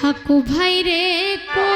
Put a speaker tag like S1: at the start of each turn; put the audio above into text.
S1: থাকো ভাইরে কো